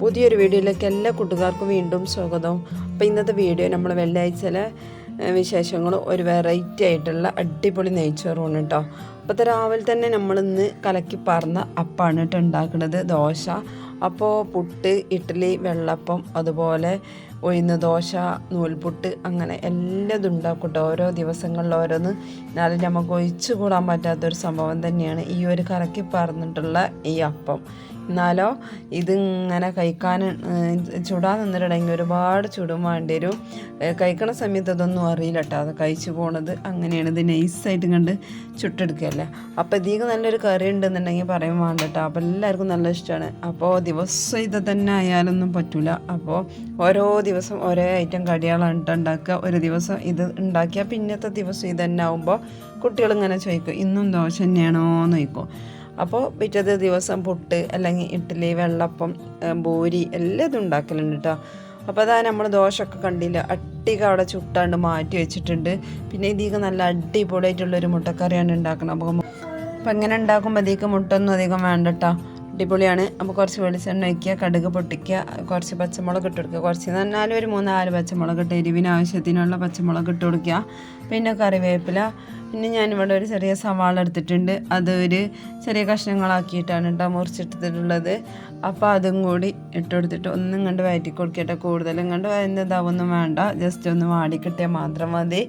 പുതിയൊരു വീഡിയോയിലേക്ക് എല്ലാ കൂട്ടുകാർക്കും വീണ്ടും സ്വാഗതം. അപ്പോൾ ഇന്നത്തെ വീഡിയോ നമ്മൾ വെള്ളിയാഴ്ചയിലെ വിശേഷങ്ങൾ ഒരു വെറൈറ്റി ആയിട്ടുള്ള അടിപൊളി നെയ്ച്ചോറുമാണ് കേട്ടോ അപ്പോൾ രാവിലെ തന്നെ നമ്മളിന്ന് കലക്കി പറന്ന അപ്പാണ് കേട്ടോ ഉണ്ടാക്കുന്നത് ദോശ. അപ്പോൾ പുട്ട് ഇഡ്ഡലി വെള്ളപ്പം അതുപോലെ ഉഴുന്ന് ദോശ നൂൽപുട്ട് അങ്ങനെ എല്ലാതും ഉണ്ടാക്കും കേട്ടോ ഓരോ ദിവസങ്ങളിൽ ഓരോന്ന് എന്നാലും നമുക്ക് ഒഴിച്ചു കൂടാൻ പറ്റാത്തൊരു സംഭവം തന്നെയാണ് ഈ ഒരു കറക്കി പറഞ്ഞിട്ടുള്ള ഈ അപ്പം. എന്നാലോ ഇതിങ്ങനെ കഴിക്കാൻ ചുടാൻ നിന്നിട്ടുണ്ടെങ്കിൽ ഒരുപാട് ചുടും വേണ്ടി വരും. കഴിക്കണ സമയത്ത് അതൊന്നും അറിയില്ല കേട്ടോ അത് കഴിച്ചു പോണത് അങ്ങനെയാണ്. ഇത് നൈസായിട്ട് കണ്ട് ചുട്ടെടുക്കുകയല്ലേ അപ്പോൾ ഇതിക്ക് നല്ലൊരു കറി ഉണ്ടെന്നുണ്ടെങ്കിൽ പറയും വേണ്ട കേട്ടോ അപ്പോൾ എല്ലാവർക്കും നല്ല ഇഷ്ടമാണ്. അപ്പോൾ ദിവസം ഇത് തന്നെ ആയാലൊന്നും പറ്റില്ല അപ്പോൾ ഓരോ ദിവസം ഒരേ ഐറ്റം കടികളാണ് ഉണ്ടാക്കുക ഒരു ദിവസം ഇത് ഉണ്ടാക്കിയാൽ പിന്നത്തെ ദിവസം ഇത് തന്നെ ആകുമ്പോൾ കുട്ടികൾ ഇങ്ങനെ ചോദിക്കും ഇന്നും ദോശ തന്നെയാണോ? എന്ന് ചോദിക്കും. അപ്പോൾ പിറ്റത്തെ ദിവസം പുട്ട് അല്ലെങ്കിൽ ഇഡ്ഡലി വെള്ളപ്പം ബോരി എല്ലാം ഇതും ഉണ്ടാക്കലുണ്ട് കേട്ടോ അപ്പോൾ അതാ നമ്മൾ ദോശയൊക്കെ കണ്ടില്ല അട്ടിക അവിടെ ചുട്ടാണ്ട് മാറ്റി വെച്ചിട്ടുണ്ട്. പിന്നെ ഇതിക്ക് നല്ല അടിപൊളിയായിട്ടുള്ളൊരു മുട്ടക്കറിയാണ് ഉണ്ടാക്കണം അപ്പോൾ അപ്പം ഇങ്ങനെ ഉണ്ടാക്കുമ്പോൾ അതിലേക്ക് മുട്ടൊന്നും അധികം വേണ്ട കേട്ടോ അടിപൊളിയാണ്. അപ്പോൾ കുറച്ച് വെളിച്ചെണ്ണ വയ്ക്കുക കടുക് പൊട്ടിക്കുക കുറച്ച് പച്ചമുളക് ഇട്ട് കൊടുക്കുക. കുറച്ച് പറഞ്ഞാൽ ഒരു മൂന്നാൽ പച്ചമുളക് ഇട്ട് എരിവിന് ആവശ്യത്തിനുള്ള പച്ചമുളക് ഇട്ട് കൊടുക്കുക. പിന്നെ കറിവേപ്പില പിന്നെ ഞാനിവിടെ ഒരു ചെറിയ സവാള എടുത്തിട്ടുണ്ട്. അത് ഒരു ചെറിയ കഷ്ണങ്ങളാക്കിയിട്ടാണ് കേട്ടോ മുറിച്ചെടുത്തിട്ടുള്ളത് അപ്പോൾ അതും കൂടി ഇട്ട് കൊടുത്തിട്ട് ഒന്നും കണ്ട് വയറ്റി കൊടുക്കട്ടെ കൂടുതലും കണ്ട് വയന്നതാവൊന്നും വേണ്ട. ജസ്റ്റ് ഒന്ന് വാടി കിട്ടിയാൽ മാത്രം മതി.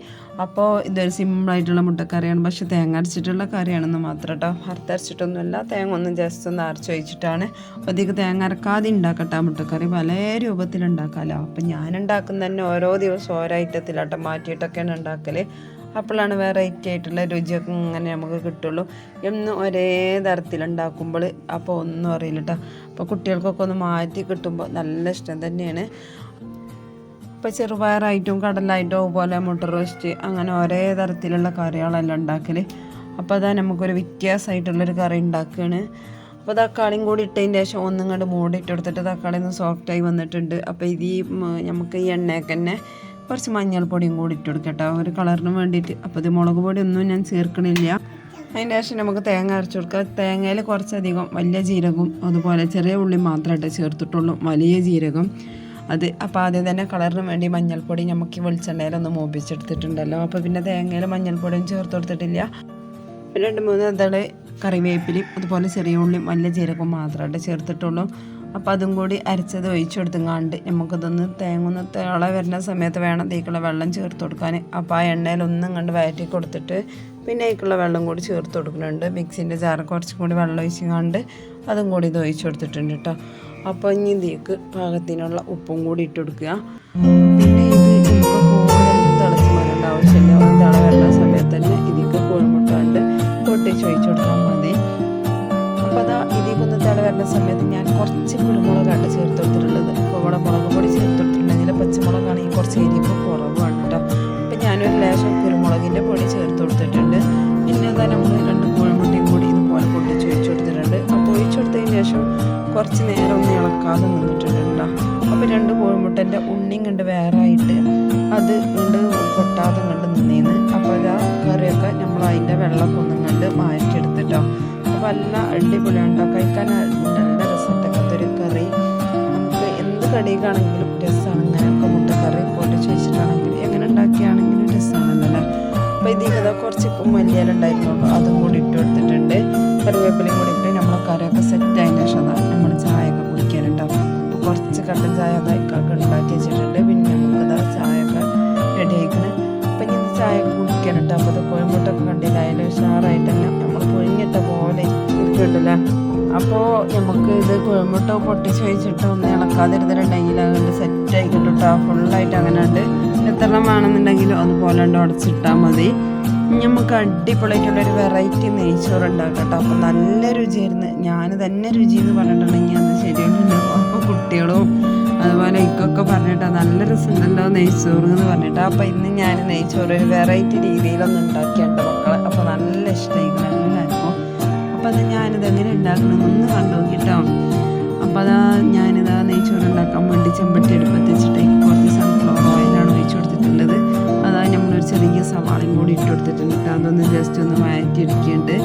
അപ്പോൾ ഇതൊരു സിമ്പിളായിട്ടുള്ള മുട്ടക്കറിയാണ്. പക്ഷെ തേങ്ങ അരച്ചിട്ടുള്ള കറിയാണെന്ന് മാത്രം കേട്ടോ. വറുത്തരച്ചിട്ടൊന്നുമില്ല തേങ്ങ ഒന്നും ജസ്റ്റ് ഒന്ന് അരച്ച് വെച്ചിട്ടാണ് അധികം തേങ്ങ അരക്കാതെ ഉണ്ടാക്കട്ടെ മുട്ടക്കറി. പല രൂപത്തിൽ ഉണ്ടാക്കാമല്ലോ അപ്പം ഞാൻ ഉണ്ടാക്കുന്ന തന്നെ ഓരോ ദിവസം ഓരോ ഐറ്റത്തിലാട്ടോ മാറ്റിയിട്ടൊക്കെയാണ് ഉണ്ടാക്കൽ അപ്പോഴാണ് വെറൈറ്റി ആയിട്ടുള്ള രുചിയൊക്കെ ഇങ്ങനെ നമുക്ക് കിട്ടുള്ളൂ. എന്നും ഒരേ തരത്തിലുണ്ടാക്കുമ്പോൾ അപ്പോൾ ഒന്നും അറിയില്ല കേട്ടോ. അപ്പോൾ കുട്ടികൾക്കൊക്കെ ഒന്ന് മാറ്റി കിട്ടുമ്പോൾ നല്ല ഇഷ്ടം തന്നെയാണ്. ഇപ്പോൾ ചെറുപയറായിട്ടും കടലായിട്ടും അതുപോലെ മുട്ട റോസ്റ്റ് അങ്ങനെ ഒരേ തരത്തിലുള്ള കറികളെല്ലാം ഉണ്ടാക്കൽ. അപ്പോൾ അതാ നമുക്കൊരു വ്യത്യാസമായിട്ടുള്ളൊരു കറി ഉണ്ടാക്കുകയാണ്. അപ്പോൾ തക്കാളിയും കൂടി ഇട്ടതിന് ശേഷം ഒന്നും കണ്ട് മൂടിയിട്ട് കൊടുത്തിട്ട് തക്കാളി ഒന്ന് സോഫ്റ്റായി വന്നിട്ടുണ്ട്. അപ്പോൾ ഇത് ഈ നമുക്ക് ഈ എണ്ണയൊക്കെ തന്നെ കുറച്ച് മഞ്ഞൾപ്പൊടിയും കൂടി ഇട്ട് കൊടുക്കട്ടോ ഒരു കളറിന് വേണ്ടിയിട്ട്. അപ്പോൾ ഇത് മുളക് പൊടി ഒന്നും ഞാൻ ചേർക്കണില്ല. അതിന് ശേഷം നമുക്ക് തേങ്ങ അരച്ച് കൊടുക്കുക തേങ്ങയിൽ കുറച്ചധികം വലിയ ജീരകവും അതുപോലെ ചെറിയ ഉള്ളി മാത്രമായിട്ട് ചേർത്തിട്ടുള്ളൂ. വലിയ ജീരകം. അത് അപ്പോൾ ആദ്യം തന്നെ കളറിന് വേണ്ടി മഞ്ഞൾപ്പൊടി നമുക്ക് വെളിച്ചെണ്ണയിലൊന്ന് മൂപ്പിച്ചെടുത്തിട്ടുണ്ടല്ലോ. അപ്പോൾ പിന്നെ തേങ്ങയിൽ മഞ്ഞൾപ്പൊടിയും ചേർത്ത് കൊടുത്തിട്ടില്ല. രണ്ട് മൂന്ന് ഇതൾ കറിവേപ്പിലയും അതുപോലെ ചെറിയ ഉള്ളിയും വലിയ ജീരകവും മാത്രമായിട്ട് ചേർത്തിട്ടുള്ളൂ. അപ്പോൾ അതും കൂടി അരച്ചത് ഒഴിച്ചു കൊടുത്തുങ്ങാണ്ട് നമുക്കിതൊന്ന് തേങ്ങ ഒന്ന് തിള വരുന്ന സമയത്ത് വേണം തീക്കുള്ള വെള്ളം ചേർത്ത് കൊടുക്കാൻ. അപ്പോൾ ആ എണ്ണയിൽ ഒന്നും കണ്ട് വയറ്റി കൊടുത്തിട്ട് പിന്നെ അതിക്കുള്ള വെള്ളം കൂടി ചേർത്ത് കൊടുക്കുന്നുണ്ട്. മിക്സിന്റെ ജാറ് കുറച്ചും കൂടി വെള്ളം ഒഴിച്ചുകൊണ്ട് അതും കൂടി ഇത് ഒഴിച്ചു കൊടുത്തിട്ടുണ്ട് കേട്ടോ അപ്പോൾ ഇനി ഇതിലേക്ക് പാകത്തിനുള്ള ഉപ്പും കൂടി ഇട്ട് കൊടുക്കുക. ഞാനൊരു ലേശം കുരുമുളകിന്റെ പൊടി ചേർത്ത് കൊടുത്തിട്ടുണ്ട്. പിന്നെ അതാ നമ്മൾ രണ്ട് കോഴിമുട്ടയും കൂടി ഇതുപോലെ പൊട്ടിച്ച് ഒഴിച്ചു കൊടുത്തിട്ടുണ്ട്. അപ്പോൾ ഒഴിച്ചു കൊടുത്തതിന് ശേഷം കുറച്ച് നേരം ഒന്ന് ഇളക്കാതെ നിന്നിട്ടുണ്ട് അപ്പോൾ രണ്ട് കോഴിമുട്ടന്റെ ഉണ്ണിയും കണ്ട് വേറായിട്ട് അത് കണ്ട് പൊട്ടാതെ കണ്ട് നിന്നേന്ന്. അപ്പോൾ ആ കറിയൊക്കെ നമ്മൾ അതിന്റെ വെള്ളമൊക്കെ ഒന്നും കണ്ട് മാറ്റിയെടുത്തിട്ടോ അപ്പോൾ നല്ല അടിപൊളിയാണ് കഴിക്കാൻ നല്ല ഒരു കറി. നമുക്ക് എന്ത് കടിക്കാണെങ്കിലും അപ്പോൾ ഇതിൽ കുറച്ച് ഉണ്ടായിരുന്നു അതും കൂടി ഇട്ട് കൊടുത്തിട്ടുണ്ട്. കറിവേപ്പിലയും കൂടി ഇട്ട് നമ്മളെ കറിയൊക്കെ സെറ്റ് ആയതിനു ശേഷം നമ്മൾ ചായ ഒക്കെ കുടിക്കാനുണ്ടാവും. കുറച്ച് കട്ടൻ ചായ അതൊക്കെ ഉണ്ടാക്കി വെച്ചിട്ടുണ്ട്. പിന്നെ നമുക്കത് ചായ ഒക്കെ റെഡി ആയിക്കണം. അപ്പം ഇനി ചായ കുടിക്കാനുണ്ട്. അപ്പോൾ അത് കോയമ്പോട്ടൊക്കെ കണ്ടില്ല? അതിൽ ഉഷാറായിട്ട് നമ്മൾ പൊഴിഞ്ഞിട്ട പോലെ ഇരിക്കുന്നുണ്ടല്ലേ? അപ്പോൾ നമുക്ക് ഇത് കുഴമ്പിട്ട പൊട്ടിച്ച് വെച്ചിട്ട് ഒന്ന് ഇളക്കാതിരുന്നിട്ടുണ്ടെങ്കിൽ അതുകൊണ്ട് സെറ്റ് ആയിക്കിട്ട് കേട്ടോ ഫുള്ളായിട്ട് അങ്ങനെ ഉണ്ട് എത്ര എണ്ണം വേണമെന്നുണ്ടെങ്കിലും അതുപോലെ ഉണ്ട് ഉടച്ചിട്ടാൽ മതി നമുക്ക് അടിപൊളിയായിട്ടുള്ളൊരു വെറൈറ്റി നെയ്ച്ചോറ് ഉണ്ടാക്കാം കേട്ടോ അപ്പോൾ നല്ല രുചിയായിരുന്നു ഞാൻ തന്നെ രുചി എന്ന് പറഞ്ഞിട്ടുണ്ടെങ്കിൽ അത് ശരിയായിട്ടുണ്ടാവും അപ്പോൾ കുട്ടികളും അതുപോലെ ഇക്കൊക്കെ പറഞ്ഞിട്ടാ നല്ല രസമുണ്ടല്ലോ നെയ്ച്ചോറ് എന്ന് പറഞ്ഞിട്ട് അപ്പോൾ ഇന്ന് ഞാൻ നെയ്ച്ചോറ് ഒരു വെറൈറ്റി രീതിയിലൊന്ന് ഉണ്ടാക്കിയുണ്ട് മക്കളെ അപ്പോൾ നല്ല ഇഷ്ടമായിരിക്കും എല്ലാവർക്കും അപ്പോൾ അത് ഞാനിത് എങ്ങനെ ഉണ്ടാക്കണം ഒന്ന് കണ്ടു നോക്കിട്ടോ അപ്പോൾ അതാ ഞാനിതാ നെയ്ച്ചോറ് ഉണ്ടാക്കാൻ വേണ്ടി ചെമ്പട്ടി അടുപ്പത്ത് സവാളയും കൂടി ഇട്ട് കൊടുത്തിട്ടുണ്ട് കേട്ടോ അതൊന്ന് ജസ്റ്റ് ഒന്ന് വഴറ്റിയെടുക്കുന്നുണ്ട്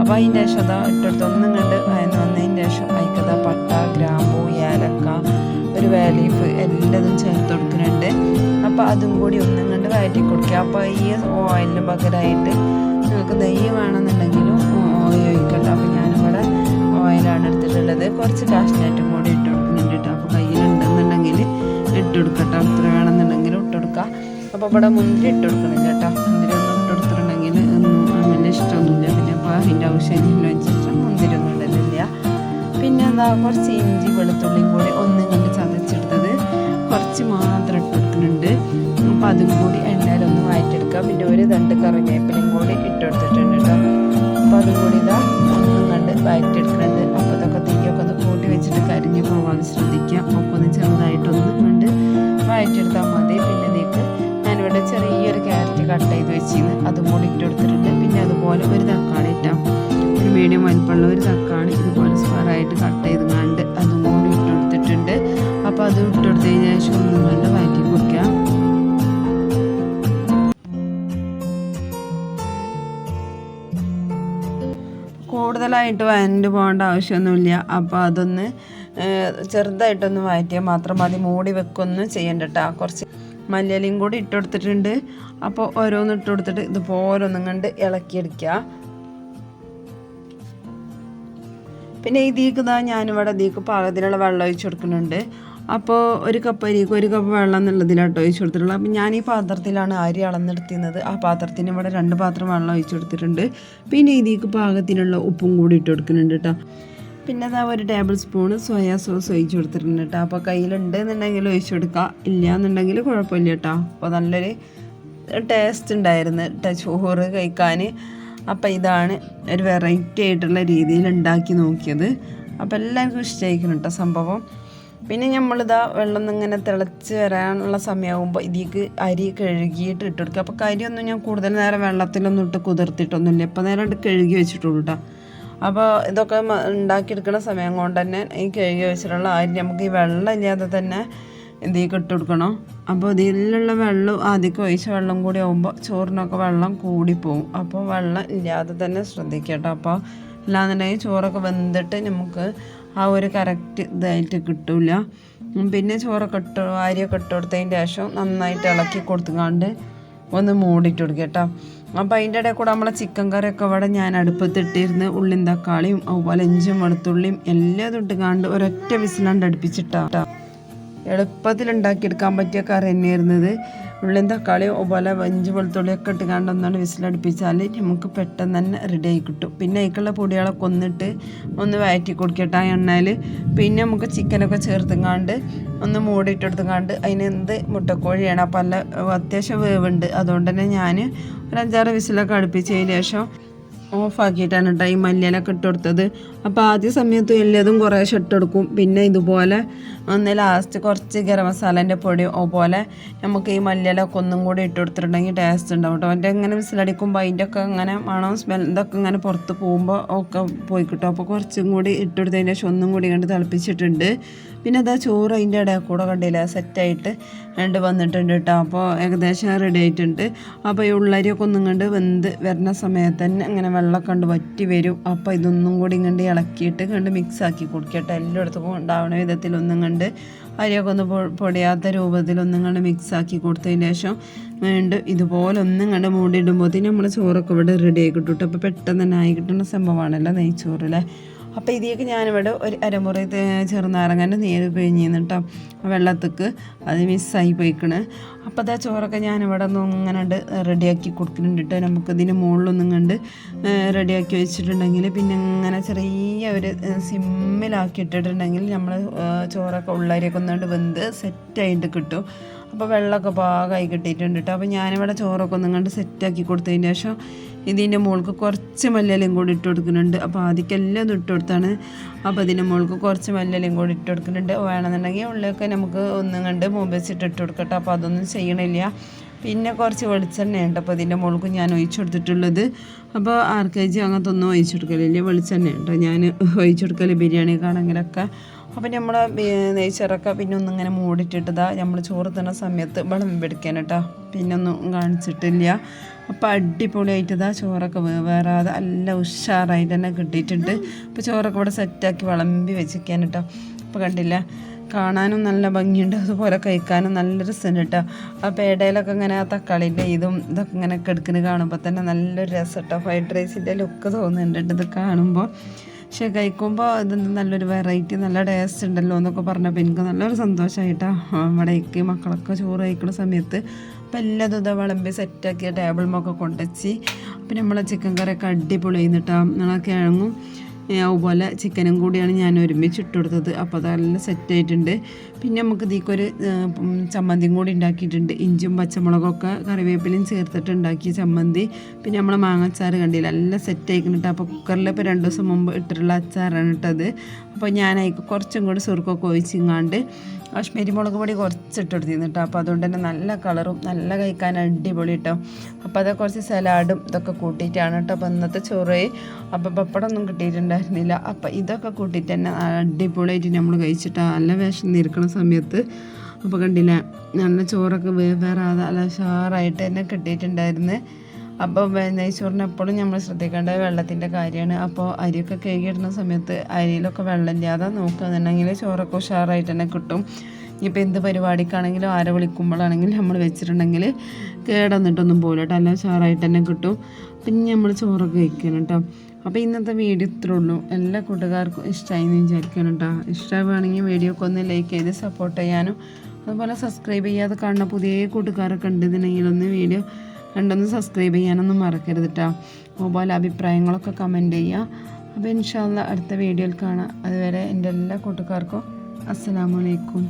അപ്പോൾ അതിന്റെ ശേഷം അതാ ഇട്ടെടുത്ത് ഒന്നും കണ്ട് വന്നതിന് ശേഷം അതിക്കതാ പട്ട ഗ്രാമ്പൂ ഏലക്ക ഒരു വേലീഫ് എല്ലാതും ചേർത്ത് കൊടുക്കുന്നുണ്ട്. അപ്പോൾ അതും കൂടി ഒന്നും കണ്ട് വഴറ്റി കൊടുക്കുക. അപ്പോൾ ഈ ഓയിലിന് പകരമായിട്ട് നിങ്ങൾക്ക് നെയ്യ് വേണമെന്നുണ്ടെങ്കിലും ഓയിൽ ഒഴിക്കണ്ട. അപ്പോൾ ഞാനിവിടെ ഓയിലാണ് എടുത്തിട്ടുള്ളത്. കുറച്ച് കാഷ്നായിട്ടും അപ്പോൾ ഇവിടെ മുന്തിരി ഇട്ട് കൊടുക്കണം ചേട്ടാ മുന്തിരി ഒന്നും ഇട്ട് കൊടുത്തിട്ടുണ്ടെങ്കിൽ ഒന്നും അങ്ങനെ ഇഷ്ടമൊന്നുമില്ല. പിന്നെ അപ്പോൾ അതിന്റെ ആവശ്യമില്ല വെച്ചിട്ട് മുന്തിരി ഒന്നും ഇടലില്ല. പിന്നെ എന്താ കുറച്ച് ഇഞ്ചി വെളുത്തുള്ളിയും കൂടി ഒന്നും കണ്ട് ചതച്ചെടുത്തത് കുറച്ച് മാത്രം ഇട്ട് കൊടുക്കുന്നുണ്ട്. വലിപ്പമുള്ള ഒരു തക്കാളി ഇതുപോലെ സ്ക്വയറായിട്ട് കട്ട് ചെയ്ത് കണ്ട് അതും കൂടി ഇട്ടുകൊടുത്തിട്ടുണ്ട് അപ്പോൾ അത് ഇട്ട് കഴിഞ്ഞാൽ ശേഷം ഒന്നും കണ്ട് വഴറ്റി കൊടുക്കാം. കൂടുതലായിട്ട് വഴണ്ട് പോകേണ്ട ആവശ്യമൊന്നുമില്ല. അപ്പോൾ അതൊന്ന് ചെറുതായിട്ടൊന്ന് വയറ്റിയാൽ മാത്രം മതി. മൂടി വെക്കൊന്നും ചെയ്യണ്ട കേട്ടോ കുറച്ച് മല്ലിയിലയും കൂടി ഇട്ട് കൊടുത്തിട്ടുണ്ട്. അപ്പോൾ ഓരോന്ന് ഇട്ട് കൊടുത്തിട്ട് ഇതുപോലെ ഒന്നും കണ്ട് ഇളക്കിയെടുക്കുക. പിന്നെ ഇതിലേക്ക് ഇതാ ഞാനിവിടെ ഇതിലേക്ക് പാകത്തിലുള്ള വെള്ളം ഒഴിച്ച് കൊടുക്കുന്നുണ്ട്. അപ്പോൾ ഒരു കപ്പ് അരിക്ക് ഒരു കപ്പ് വെള്ളം എന്നുള്ളതിലാട്ടോ ഒഴിച്ച് കൊടുത്തിട്ടുള്ളത്. അപ്പം ഞാൻ ഈ പാത്രത്തിലാണ് അരി അളന്നെടുത്തിരുന്നത്. ആ പാത്രത്തിന് ഇവിടെ രണ്ട് പാത്രം വെള്ളം ഒഴിച്ച് കൊടുത്തിട്ടുണ്ട്. പിന്നെ ഇതിലേക്ക് പാകത്തിനുള്ള ഉപ്പും കൂടി ഇട്ട് കൊടുക്കുന്നുണ്ട് കേട്ടോ പിന്നെ അതാ ഒരു ടേബിൾ സ്പൂണ് സോയാ സോസ് ഒഴിച്ച് കൊടുത്തിട്ടുണ്ട് കേട്ടോ അപ്പോൾ കയ്യിലുണ്ട് എന്നുണ്ടെങ്കിൽ ഒഴിച്ച് കൊടുക്കുക ഇല്ല എന്നുണ്ടെങ്കിൽ കുഴപ്പമില്ല കേട്ടോ അപ്പോൾ നല്ലൊരു ടേസ്റ്റ് ഉണ്ടായിരുന്നു ചോറ് കഴിക്കാൻ. അപ്പം ഇതാണ് ഒരു വെറൈറ്റി ആയിട്ടുള്ള രീതിയിൽ ഉണ്ടാക്കി നോക്കിയത്. അപ്പം എല്ലാവർക്കും ഇഷ്ടമായിരിക്കണം കേട്ടോ സംഭവം. പിന്നെ നമ്മളിതാ വെള്ളം ഇങ്ങനെ തിളച്ച് വരാനുള്ള സമയമാകുമ്പോൾ ഇതിലേക്ക് അരി കഴുകിയിട്ട് ഇട്ട് കൊടുക്കുക. അപ്പോൾ കരിയൊന്നും ഞാൻ കൂടുതൽ നേരം വെള്ളത്തിലൊന്നും ഇട്ട് കുതിർത്തിട്ടൊന്നുമില്ല. ഇപ്പോൾ നേരം ഇട്ട് കഴുകി വെച്ചിട്ടുള്ളൂ കേട്ടോ അപ്പോൾ ഇതൊക്കെ ഉണ്ടാക്കിയെടുക്കുന്ന സമയം കൊണ്ട് തന്നെ ഈ കഴുകി വെച്ചിട്ടുള്ള അരി നമുക്ക് ഈ വെള്ളം ഇല്ലാതെ തന്നെ ഇതിലേക്ക് ഇട്ട് കൊടുക്കണം. അപ്പോൾ ഇതിലുള്ള വെള്ളം ആദ്യമൊക്കെ ഒഴിച്ച വെള്ളം കൂടി ആകുമ്പോൾ ചോറിനൊക്കെ വെള്ളം കൂടിപ്പോവും. അപ്പോൾ വെള്ളം ഇല്ലാതെ തന്നെ ശ്രദ്ധിക്കട്ടോ. കേട്ടോ അപ്പോൾ അല്ലാന്നുണ്ടെങ്കിൽ ചോറൊക്കെ വെന്തിട്ട് നമുക്ക് ആ ഒരു കറക്റ്റ് ഇതായിട്ട് കിട്ടില്ല പിന്നെ ചോറൊക്കെ ഇട്ട് അരിയൊക്കെ ഇട്ട് കൊടുത്തതിന് ശേഷം നന്നായിട്ട് ഇളക്കി കൊടുത്തുകൊണ്ട് ഒന്ന് മൂടിയിട്ട് കൊടുക്കുക കേട്ടോ. അപ്പോൾ അതിന്റെ ഇടയിൽ കൂടെ നമ്മളെ ചിക്കൻ കറിയൊക്കെ ഇവിടെ ഞാൻ അടുപ്പത്തിട്ടിരുന്ന് ഉള്ളിൻ തക്കാളിയും അതുപോലെ ഇഞ്ചും വെളുത്തുള്ളിയും എല്ലാം ഇട്ടുകാണ്ട് ഒരൊറ്റ വിസിലാണ്ട് അടുപ്പിച്ചിട്ടാ. എളുപ്പത്തിൽ ഉണ്ടാക്കിയെടുക്കാൻ പറ്റിയ കറി തന്നെയായിരുന്നത്. ഉള്ളിയും തക്കാളി അതുപോലെ വഞ്ചി വെളുത്തുള്ളിയൊക്കെ ഇട്ടുകാണ്ട് ഒന്നാണ് വിസിലടുപ്പിച്ചാൽ നമുക്ക് പെട്ടെന്ന് തന്നെ റെഡി ആയി കിട്ടും. പിന്നെ അതിലേക്കുള്ള പൊടികളൊക്കെ കൊന്നിട്ട് ഒന്ന് വയറ്റി കൊടുക്കട്ടെ ആ എണ്ണയിൽ പിന്നെ നമുക്ക് ചിക്കനൊക്കെ ചേർത്തുങ്ങാണ്ട് ഒന്ന് മൂടിയിട്ടെടുത്തുങ്ങാണ്ട് അതിന് എന്ത് മുട്ടക്കോഴിയാണ്. അപ്പം നല്ല അത്യാവശ്യം വേവുണ്ട്. അതുകൊണ്ട് തന്നെ ഞാൻ ഒരു അഞ്ചാറ് വിസിലൊക്കെ അടുപ്പിച്ചതിന് ശേഷം ഓഫാക്കിയിട്ടാണ് കേട്ടോ ഈ മല്ലിയിലൊക്കെ ഇട്ട് കൊടുത്തത്. അപ്പോൾ ആദ്യ സമയത്ത് എല്ലാതും കുറേ ഷട്ട് എടുക്കും. പിന്നെ ഇതുപോലെ ഒന്ന് ലാസ്റ്റ് കുറച്ച് ഗരം മസാലേന്റെ പൊടി പോലെ നമുക്ക് ഈ മല്ലിയിലൊക്കെ ഒന്നും കൂടി ഇട്ട് കൊടുത്തിട്ടുണ്ടെങ്കിൽ ടേസ്റ്റ് ഉണ്ടാവും കേട്ടോ അതിന്റെ ഇങ്ങനെ വിസിലടിക്കുമ്പോൾ അതിന്റെ ഒക്കെ ഇങ്ങനെ മണം സ്മെൽ ഇതൊക്കെ ഇങ്ങനെ പുറത്ത് പോകുമ്പോൾ ഒക്കെ പോയി കിട്ടും. അപ്പോൾ കുറച്ചും കൂടി ഇട്ട് ശേഷം ഒന്നും കൂടി കണ്ട് തിളപ്പിച്ചിട്ടുണ്ട്. പിന്നെ അതാ ചോറ് അതിന്റെ ഇടയിൽ കൂടെ കണ്ടില്ല സെറ്റായിട്ട് രണ്ട് വന്നിട്ടുണ്ട് കേട്ടോ അപ്പോൾ ഏകദേശം റെഡി ആയിട്ടുണ്ട്. അപ്പോൾ ഈ ഉള്ളരിയൊക്കെ ഒന്നും കണ്ട് വെന്ത് വരുന്ന സമയത്ത് തന്നെ അങ്ങനെ വെള്ളം കണ്ട് വറ്റി വരും. അപ്പോൾ ഇതൊന്നും കൂടി കണ്ട് ഇളക്കിയിട്ട് കണ്ട് മിക്സ് ആക്കി കൊടുക്കട്ടെ എല്ലായിടത്തും ഉണ്ടാവുന്ന വിധത്തിൽ ഒന്നും കണ്ട് അരിയൊക്കെ ഒന്ന് പൊടിയാത്ത രൂപത്തിൽ ഒന്നും കണ്ട് മിക്സ് ആക്കി കൊടുത്തതിന് ശേഷം വേണ്ട ഇതുപോലെ ഒന്നും കണ്ട് മൂടിയിടുമ്പോഴത്തേന് നമ്മൾ ചോറൊക്കെ ഇവിടെ റെഡി ആയി കിട്ടും അപ്പോൾ പെട്ടെന്ന് തന്നെ ആയി കിട്ടുന്ന സംഭവമാണല്ലോ നെയ്ച്ചോറ് അല്ലേ? അപ്പോൾ ഇതിയൊക്കെ ഞാനിവിടെ ഒരു അരമുറി ചെറുനാരങ്ങന്റെ നീര് പിഴിഞ്ഞിന്ന് കേട്ടോ വെള്ളത്തേക്ക് അത് മിസ്സായി പോയിക്കണ്. അപ്പോൾ അതാ ചോറൊക്കെ ഞാനിവിടെ ഒന്ന് ഇങ്ങനെ റെഡിയാക്കി കൊടുക്കുന്നുണ്ട് കേട്ടോ നമുക്ക് ഇതിന് മുകളിലൊന്നും കണ്ട് റെഡിയാക്കി വെച്ചിട്ടുണ്ടെങ്കിൽ പിന്നെ ഇങ്ങനെ ചെറിയ ഒരു സിമ്മിലാക്കി ഇട്ടിട്ടുണ്ടെങ്കിൽ നമ്മൾ ചോറൊക്കെ ഉള്ളരിയൊക്കെ ഒന്നുകൊണ്ട് വെന്ത് സെറ്റായിട്ട് കിട്ടും. അപ്പോൾ വെള്ളമൊക്കെ പാകമായി കിട്ടിയിട്ടുണ്ട് കേട്ടോ അപ്പോൾ ഞാനിവിടെ ചോറൊക്കെ ഒന്നും കണ്ട് സെറ്റാക്കി കൊടുത്തതിന് ശേഷം ഇതിന്റെ മുകൾക്ക് കുറച്ച് മല്ലലും കൂടി ഇട്ട് കൊടുക്കുന്നുണ്ട്. അപ്പോൾ ആദ്യക്കെല്ലാം ഇട്ട് കൊടുത്താണ്. അപ്പോൾ ഇതിന്റെ മുകൾക്ക് കുറച്ച് മല്ലലും കൂടി ഇട്ട് കൊടുക്കുന്നുണ്ട്. വേണമെന്നുണ്ടെങ്കിൽ ഉള്ളിലൊക്കെ നമുക്ക് ഒന്നും കണ്ട് മുമ്പ് വെച്ചിട്ട് ഇട്ട് കൊടുക്കട്ടെ. അപ്പോൾ അതൊന്നും ചെയ്യണില്ല. പിന്നെ കുറച്ച് വെളിച്ചെണ്ണയുണ്ട് അപ്പോൾ ഇതിന്റെ മുകൾക്ക് ഞാൻ ഒഴിച്ചു കൊടുത്തിട്ടുള്ളത്. അപ്പോൾ ആർ കെ ജി അങ്ങനത്തെ ഒന്നും ഒഴിച്ചു കൊടുക്കലില്ല. വെളിച്ചെണ്ണയുണ്ട് ഞാൻ ഒഴിച്ചു കൊടുക്കൽ ബിരിയാണിക്കാണെങ്കിലൊക്കെ അപ്പം നമ്മൾ നെയ്ച്ചിറക്ക പിന്നെ ഒന്നും ഇങ്ങനെ മൂടിയിട്ടിട്ടതാ നമ്മൾ ചോറ് തന്ന സമയത്ത് വെള്ളം പിടിക്കാൻ കേട്ടോ പിന്നെ ഒന്നും കാണിച്ചിട്ടില്ല. അപ്പോൾ അടിപൊളിയായിട്ട് ഇതാ ചോറൊക്കെ വേറാതെ നല്ല ഉഷാറായിട്ട് തന്നെ കിട്ടിയിട്ടുണ്ട്. അപ്പോൾ ചോറൊക്കെ ഇവിടെ സെറ്റാക്കി വിളമ്പി വെച്ചിരിക്കാൻ കേട്ടോ അപ്പോൾ കണ്ടില്ല? കാണാനും നല്ല ഭംഗിയുണ്ട്. അതുപോലെ കഴിക്കാനും നല്ല രസമുണ്ട് കേട്ടോ ആ പേടയിലൊക്കെ ഇങ്ങനെ ആ തക്കാളിന്റെ ഇതും ഇതൊക്കെ ഇങ്ങനെ കിടക്കുന്നത് കാണുമ്പോൾ തന്നെ നല്ലൊരു രസം കേട്ടോ ഫ്രൈഡ് റൈസിന്റെ ലുക്ക് തോന്നുന്നുണ്ട് ഇത് കാണുമ്പോൾ പക്ഷെ കഴിക്കുമ്പോൾ ഇത് നല്ലൊരു വെറൈറ്റി നല്ല ടേസ്റ്റ് ഉണ്ടല്ലോ എന്നൊക്കെ പറഞ്ഞപ്പോൾ എനിക്ക് നല്ലൊരു സന്തോഷമായിട്ടാണ് ഇവിടേക്ക് മക്കളൊക്കെ ചോറ് കഴിക്കുന്ന സമയത്ത് അപ്പം എല്ലാതും ഇത് വിളമ്പി സെറ്റാക്കിയ ടേബിളുമൊക്കെ കൊണ്ടുവച്ച് പിന്നെ നമ്മളെ ചിക്കൻ കറിയൊക്കെ അടിപൊളി ചെയ്യുന്നിട്ടാണ് നമ്മളെ കിഴങ്ങും അതുപോലെ ചിക്കനും കൂടിയാണ് ഞാൻ ഒരുമിച്ച് ഇട്ട് കൊടുത്തത് അപ്പോൾ അതെല്ലാം സെറ്റായിട്ടുണ്ട് പിന്നെ നമുക്ക് ഇതിക്കൊരു ചമ്മന്തിയും കൂടി ഉണ്ടാക്കിയിട്ടുണ്ട്. ഇഞ്ചും പച്ചമുളകൊക്കെ കറിവേപ്പിലയും ചേർത്തിട്ട് ഉണ്ടാക്കിയ ചമ്മന്തി. പിന്നെ നമ്മൾ മാങ്ങാച്ചാർ കണ്ടില്ല എല്ലാം സെറ്റ് ആയിക്കുന്നുണ്ട് അപ്പോൾ കുക്കറിൽ ഇപ്പോൾ രണ്ട് ദിവസം മുമ്പ് ഇട്ടിട്ടുള്ള അച്ചാറാണ് ഇട്ടത്. അപ്പോൾ ഞാൻ അതിക്ക് കുറച്ചും കൂടി സുറുക്കൊക്കെ ഒഴിച്ചിങ്ങാണ്ട് കാശ്മീരി മുളക് പൊടി കുറച്ച് കൊടുത്തിരുന്നു കേട്ടോ അപ്പോൾ അതുകൊണ്ട് തന്നെ നല്ല കളറും നല്ല കഴിക്കാൻ അടിപൊളി കേട്ടോ അപ്പോൾ അത് കുറച്ച് സലാഡും ഇതൊക്കെ കൂട്ടിയിട്ടാണ് കേട്ടോ അപ്പോൾ ഇന്നത്തെ ചോറ് അപ്പോൾ പപ്പടമൊന്നും കിട്ടിയിട്ടുണ്ടായിരുന്നില്ല അപ്പോൾ ഇതൊക്കെ കൂട്ടിയിട്ട് തന്നെ അടിപൊളിയായിട്ട് നമ്മൾ കഴിച്ചിട്ട് നല്ല വിഷം നിൽക്കുന്ന സമയത്ത് അപ്പോൾ കണ്ടില്ല നല്ല ചോറൊക്കെ വേവേറാതെ നല്ല ഷാറായിട്ട് തന്നെ കിട്ടിയിട്ടുണ്ടായിരുന്നു. അപ്പോൾ നെയ്ച്ചോറിന് എപ്പോഴും നമ്മൾ ശ്രദ്ധിക്കേണ്ട വെള്ളത്തിന്റെ കാര്യമാണ്. അപ്പോൾ അരിയൊക്കെ കഴുകിയിടുന്ന സമയത്ത് അരിയിലൊക്കെ വെള്ളമില്ലാതെ നോക്കുകയെന്നുണ്ടെങ്കിൽ ചോറൊക്കെ ഉഷാറായിട്ട് തന്നെ കിട്ടും. ഇനിയിപ്പോൾ എന്ത് പരിപാടിക്കാണെങ്കിലും ആരെ വിളിക്കുമ്പോഴാണെങ്കിലും നമ്മൾ വെച്ചിട്ടുണ്ടെങ്കിൽ കേടന്നിട്ടൊന്നും പോലും കേട്ടോ. എല്ലാം ഉഷാറായിട്ട് തന്നെ കിട്ടും. പിന്നെ നമ്മൾ ചോറൊക്കെ കഴിക്കണം കേട്ടോ. അപ്പോൾ ഇന്നത്തെ വീഡിയോ ഇത്രേ ഉള്ളൂ. എല്ലാ കൂട്ടുകാർക്കും ഇഷ്ടമായി എന്ന് വിചാരിക്കണം കേട്ടോ ഇഷ്ടമാണെങ്കിൽ വീഡിയോ ഒക്കെ ഒന്ന് ലൈക്ക് ചെയ്ത് സപ്പോർട്ട് ചെയ്യാനും അതുപോലെ സബ്സ്ക്രൈബ് ചെയ്യാതെ കാണുന്ന പുതിയ കൂട്ടുകാരൊക്കെ ഉണ്ടെന്നുണ്ടെങ്കിൽ ഒന്ന് വീഡിയോ കണ്ടൊന്ന് സബ്സ്ക്രൈബ് ചെയ്യാനൊന്നും മറക്കരുത് കേട്ടോ അതുപോലെ അഭിപ്രായങ്ങളൊക്കെ കമന്റ് ചെയ്യുക അപ്പോൾ ഇൻഷാല്ല അടുത്ത വീഡിയോയിൽ കാണാം. അതുവരെ എന്റെ എല്ലാ കൂട്ടുകാർക്കും അസ്സലാമലൈക്കും